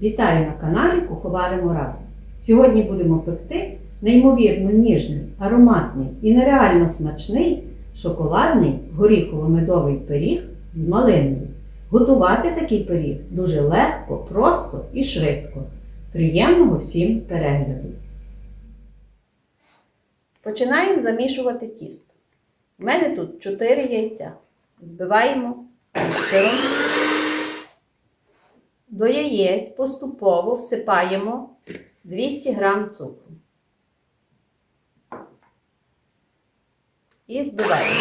Вітаю на каналі Куховаримо разом. Сьогодні будемо пекти неймовірно ніжний, ароматний і нереально смачний шоколадний горіхово-медовий пиріг з малиною. Готувати такий пиріг дуже легко, просто і швидко. Приємного всім перегляду! Починаємо замішувати тісто. У мене тут 4 яйця. Збиваємо міксером. До яєць поступово всипаємо 200 г цукру. І збиваємо.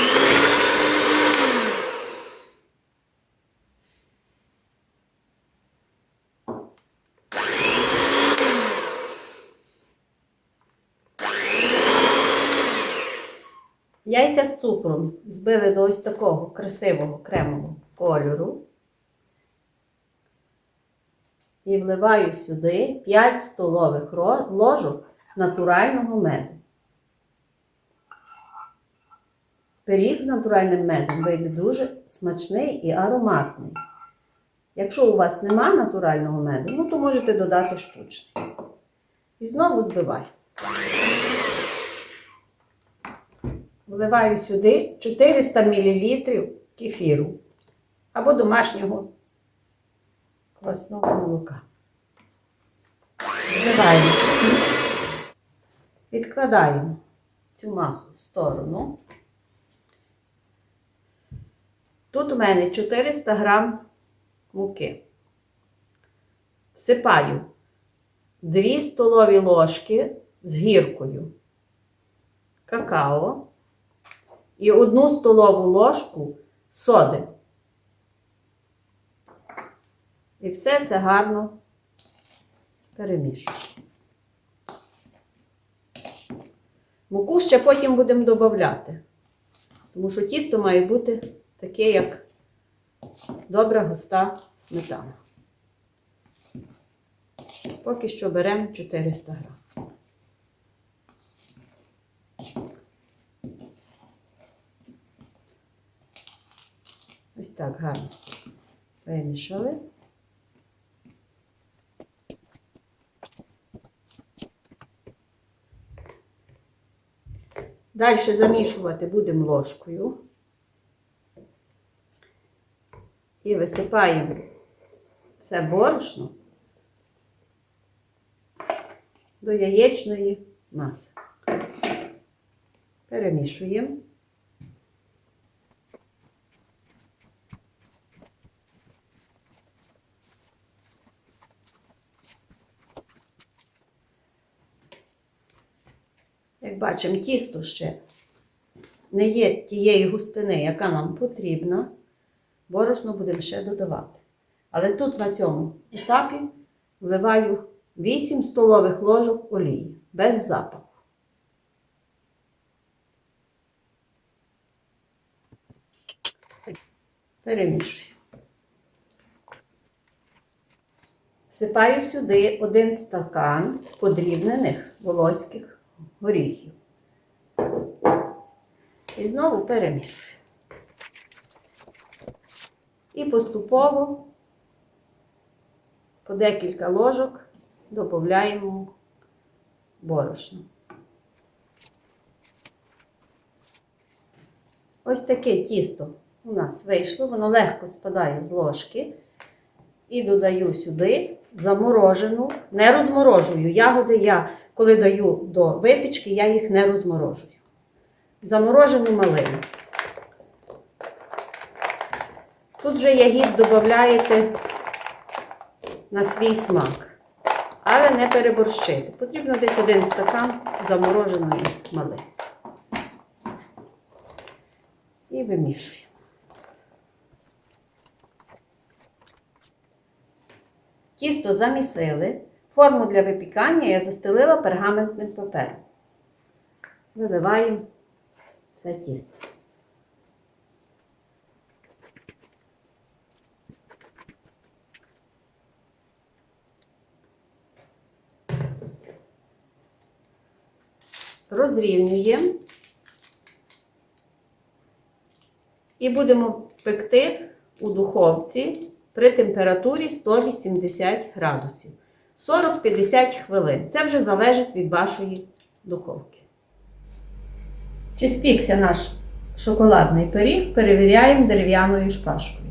Яйця з цукром збили до ось такого красивого кремового кольору. І вливаю сюди 5 столових ложок натурального меду. Пиріг з натуральним медом вийде дуже смачний і ароматний. Якщо у вас нема натурального меду, ну то можете додати штучний. І знову збиваю. Вливаю сюди 400 мл кефіру або домашнього квасного молока. Зливаємо. Відкладаємо цю масу в сторону. Тут у мене 400 грам муки. Всипаю 2 столові ложки з гіркою какао і 1 столову ложку соди. І все це гарно перемішую. Муку ще потім будемо додати, тому що тісто має бути таке, як добра густа сметана. Поки що беремо 400 грам. Ось так гарно вимішали. Далі замішувати будемо ложкою. І висипаємо все борошно до яєчної маси. Перемішуємо. Як бачимо, тісто ще не є тієї густини, яка нам потрібна. Борошно будемо ще додавати. Але тут на цьому етапі вливаю 8 столових ложок олії без запаху. Перемішую. Всипаю сюди один стакан подрібнених волоських горіхів. І знову перемішую. І поступово по декілька ложок додаємо борошно. Ось таке тісто у нас вийшло, воно легко спадає з ложки. І додаю сюди заморожену, не розморожую. Ягоди я, коли даю до випічки, я їх не розморожую. Заморожену малину. Тут вже ягід додаєте на свій смак, але не переборщити. Потрібно десь один стакан замороженої малини. І вимішуємо. Тісто замісили. Форму для випікання я застелила пергаментним папером. Виливаємо все тісто. Розрівнюємо і будемо пекти у духовці при температурі 180 градусів. 40-50 хвилин. Це вже залежить від вашої духовки. Чи спікся наш шоколадний пиріг, перевіряємо дерев'яною шпажкою.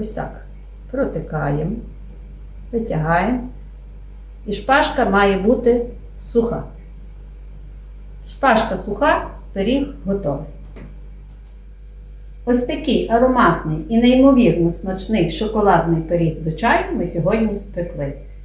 Ось так. Протикаємо, витягаємо. І шпажка має бути суха. Шпажка суха, пиріг готовий. Ось такий ароматний і неймовірно смачний шоколадний пиріг до чаю ми сьогодні спекли.